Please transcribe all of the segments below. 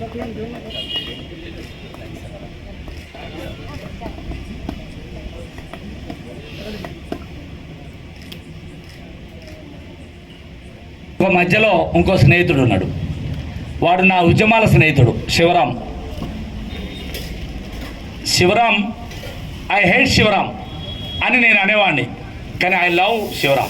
ఒక మధ్యలో ఇంకో స్నేహితుడు ఉన్నాడు. వాడు నా ఉద్యమాల స్నేహితుడు శివరాం శివరాం ఐ హేట్ శివరాం అని నేను అనేవాడిని కానీ ఐ లవ్ శివరాం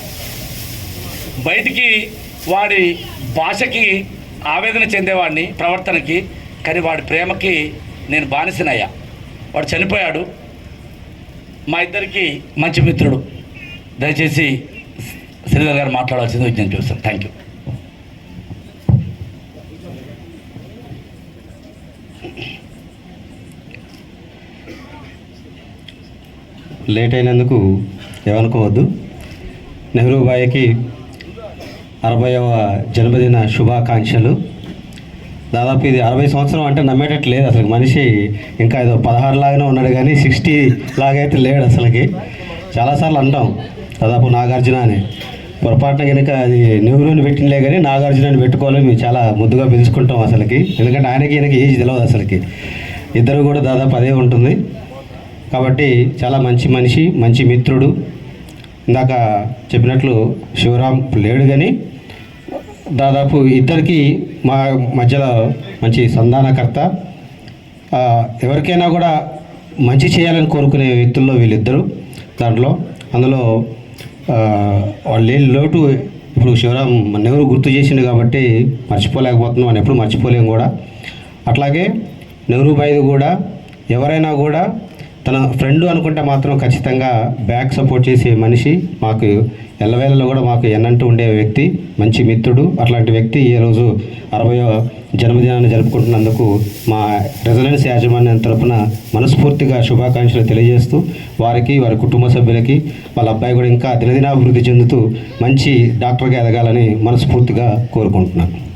బయటికి వాడి భాషకి ఆవేదన చెందేవాడిని ప్రవర్తనకి కానీ వాడి ప్రేమకి నేను బానిసనయ్యా. వాడు చనిపోయాడు. మా ఇద్దరికి మంచి మిత్రుడు. దయచేసి శ్రీధర్ గారు మాట్లాడాల్సింది విజ్ఞప్తి చూస్తాను. థ్యాంక్ యూ లేట్ అయినందుకు ఏమనుకోవద్దు. నెహ్రూబాయికి అరవైవ జన్మదిన శుభాకాంక్షలు. దాదాపు ఇది అరవై సంవత్సరం అంటే నమ్మేటట్టు లేదు అసలు మనిషి ఇంకా ఏదో పదహారు లాగానే ఉన్నాడు కానీ సిక్స్టీ లాగైతే లేడు అసలుకి. చాలాసార్లు అంటాం దాదాపు నాగార్జున అని. పొరపాటున కనుక అది నెహ్రూని పెట్టినలే కానీ నాగార్జునని పెట్టుకోవాలి మేము చాలా ముద్దుగా పిలుచుకుంటాం అసలుకి. ఎందుకంటే ఆయనకి ఈయనకి ఏజ్ తెలియదు అసలుకి. ఇద్దరు కూడా దాదాపు అదే ఉంటుంది. కాబట్టి చాలా మంచి మనిషి మంచి మిత్రుడు. ఇందాక చెప్పినట్లు శివరాం లేడు కానీ దాదాపు ఇద్దరికి మా మధ్యలో మంచి సంధానకర్త. ఎవరికైనా కూడా మంచి చేయాలని కోరుకునే వ్యక్తుల్లో వీళ్ళిద్దరు దాంట్లో. అందులో వాళ్ళు లేని లోటు ఇప్పుడు శివరాం నెహ్రూ గుర్తు చేసిండు కాబట్టి మర్చిపోలేకపోతున్నాం అని ఎప్పుడు మర్చిపోలేము కూడా. అట్లాగే నెహ్రూ నెహ్రూబాయిది కూడా ఎవరైనా కూడా తన ఫ్రెండ్ అనుకుంటే మాత్రం ఖచ్చితంగా బ్యాక్ సపోర్ట్ చేసే మనిషి మాకు ఎల్లవేళలో కూడా మాకు ఎన్నంటూ ఉండే వ్యక్తి మంచి మిత్రుడు. అట్లాంటి వ్యక్తి ఈరోజు అరవయో జన్మదినాన్ని జరుపుకుంటున్నందుకు మా రెసిడెన్స్ యాజమాన్యం తరపున మనస్ఫూర్తిగా శుభాకాంక్షలు తెలియజేస్తూ వారికి వారి కుటుంబ సభ్యులకి వాళ్ళ అబ్బాయి కూడా ఇంకా దినదినాభివృద్ధి చెందుతూ మంచి డాక్టర్గా ఎదగాలని మనస్ఫూర్తిగా కోరుకుంటున్నాను.